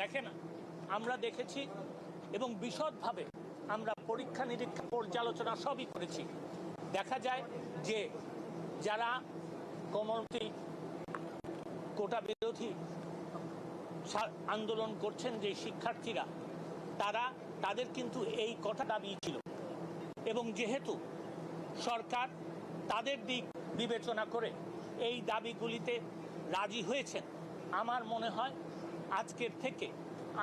দেখেন, আমরা দেখেছি এবং বিশদভাবে আমরা পরীক্ষা নিরীক্ষা পর্যালোচনা সবই করেছি। দেখা যায় যে যারা কমলটি কোটা বিরোধী আন্দোলন করছেন যে শিক্ষার্থীরা, তারা, তাদের কিন্তু এই কথা দাবি ছিল। এবং যেহেতু সরকার তাদের দিক বিবেচনা করে এই দাবিগুলিতে রাজি হয়েছেন, আমার মনে হয় আজকের থেকে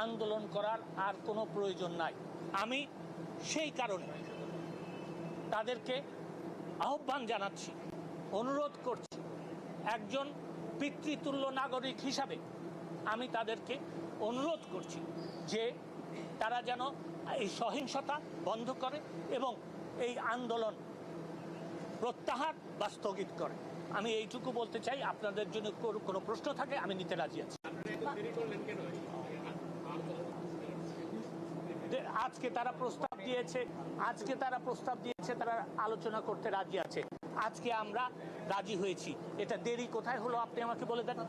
আন্দোলন করার আর কোনো প্রয়োজন নাই। আমি সেই কারণে তাদেরকে আহ্বান জানাচ্ছি, অনুরোধ করছি, একজন পিতৃতুল্য নাগরিক হিসাবে আমি তাদেরকে অনুরোধ করছি যে তারা যেন এই সহিংসতা বন্ধ করে এবং এই আন্দোলন প্রত্যাহার বা স্থগিত করে। আমি এইটুকু বলতে চাই আপনাদের জন্য কোনো- প্রশ্ন থাকে আমি নিতে রাজি আছি। আজকে তারা প্রস্তাব দিয়েছে আজকে তারা প্রস্তাব দিয়েছে তারা আলোচনা করতে রাজি আছে। আজকে আমরা রাজি হয়েছি। এটা দেরি কোথায় হলো আপনি আমাকে বলে দেন।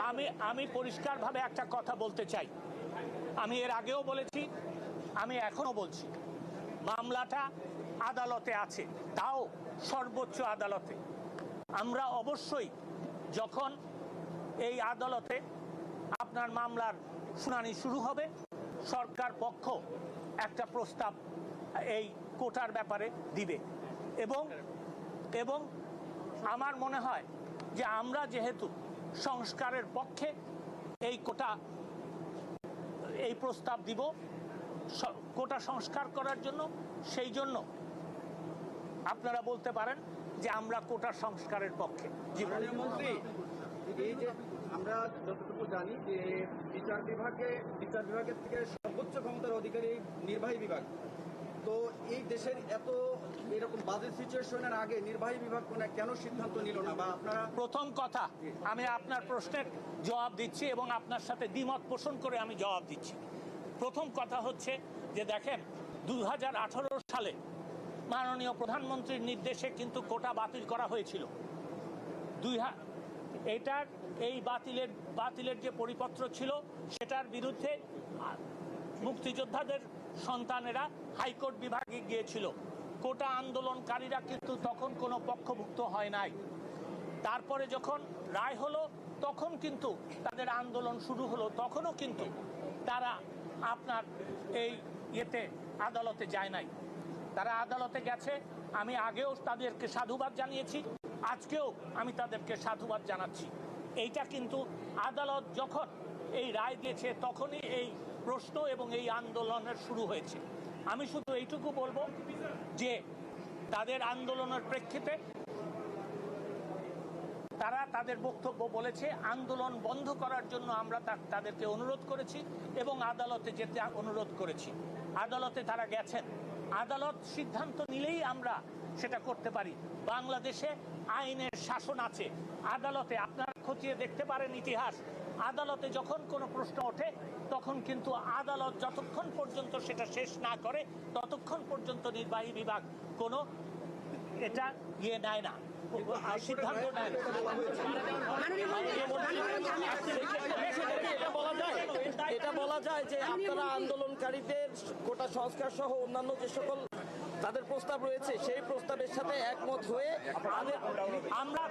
আমি আমি পরিষ্কারভাবে একটা কথা বলতে চাই। আমি এর আগেও বলেছি, আমি এখনও বলছি, মামলাটা আদালতে আছে, তাও সর্বোচ্চ আদালতে। আমরা অবশ্যই যখন এই আদালতে আপনার মামলার শুনানি শুরু হবে, সরকার পক্ষ একটা প্রস্তাব এই কোটার ব্যাপারে দিবে। এবং এবং আমার মনে হয় যে আমরা যেহেতু সংস্কারের পক্ষে এই কোটা এই প্রস্তাব দিব কোটা সংস্কার করার জন্য, সেই জন্য আপনারা বলতে পারেন যে আমরা কোটা সংস্কারের পক্ষে। এই যে আমরা যতটুকু জানি যে বিচার বিভাগে, বিচার বিভাগের থেকে সর্বোচ্চ ক্ষমতার অধিকারী নির্বাহী বিভাগ তো এই দেশের এত এরকম বাজে সিচুয়েশনের আগে নির্বাহী বিভাগ কেন সিদ্ধান্ত নিল না? বা আপনারা প্রথম কথা, আমি আপনার প্রশ্নের জবাব দিচ্ছি এবং আপনার সাথে দ্বিমত পোষণ করে আমি জবাব দিচ্ছি। প্রথম কথা হচ্ছে যে দেখেন দু হাজার আঠারো সালে মাননীয় প্রধানমন্ত্রীর নির্দেশে কিন্তু কোটা বাতিল করা হয়েছিল। দুই এটার এই বাতিলের বাতিলের যে পরিপত্র ছিল, সেটার বিরুদ্ধে মুক্তিযোদ্ধাদের সন্তানেরা হাইকোর্ট বিভাগে গিয়েছিল। কোটা আন্দোলনকারীরা কিন্তু তখন কোনো পক্ষভুক্ত হয় নাই। তারপরে যখন রায় হলো, তখন কিন্তু তাদের আন্দোলন শুরু হলো। তখনও কিন্তু তারা আপনার এই ইয়েতে আদালতে যায় নাই। তারা আদালতে গেছে। আমি আগেও তাদেরকে সাধুবাদ জানিয়েছি। আজকেও আমি তাদেরকে সাধুবাদ জানাচ্ছি। এইটা কিন্তু আদালত যখন এই রায় দিয়েছে, তখনই এই প্রশ্ন এবং এই আন্দোলনের শুরু হয়েছে। আমি শুধু এইটুকু বলব যে তাদের আন্দোলনের প্রেক্ষিতে তারা তাদের বক্তব্য বলেছে, আন্দোলন বন্ধ করার জন্য আমরা তাদেরকে অনুরোধ করেছি এবং আদালতে যেতে অনুরোধ করেছি। আদালতে তারা গেছেন। আদালত সিদ্ধান্ত নিলেই আমরা সেটা করতে পারি। বাংলাদেশে আইনের শাসন আছে। আদালতে আপনারা খতিয়ে দেখতে পারেন ইতিহাস। আদালতে যখন কোনো প্রশ্ন ওঠে তখন কিন্তু আদালত যতক্ষণ পর্যন্ত সেটা শেষ না করে ততক্ষণ পর্যন্ত নির্বাহী বিভাগ কোনো এটা ইয়ে নেয় না। সিদ্ধান্ত নেয় এটা বলা যায় এটা বলা যায় যে আপনারা আন্দোলনকারীদের গোটা সংস্কার সহ অন্যান্য যে সকল তাদের প্রস্তাব রয়েছে সেই প্রস্তাবের সাথে একমত হয়ে আমরা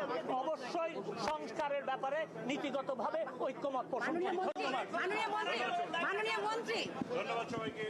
অবশ্যই সংস্কারের ব্যাপারে নীতিগতভাবে ঐক্যমত পোষণ করি। ধন্যবাদ মাননীয় মন্ত্রী মাননীয় মন্ত্রী। ধন্যবাদ সবাইকে।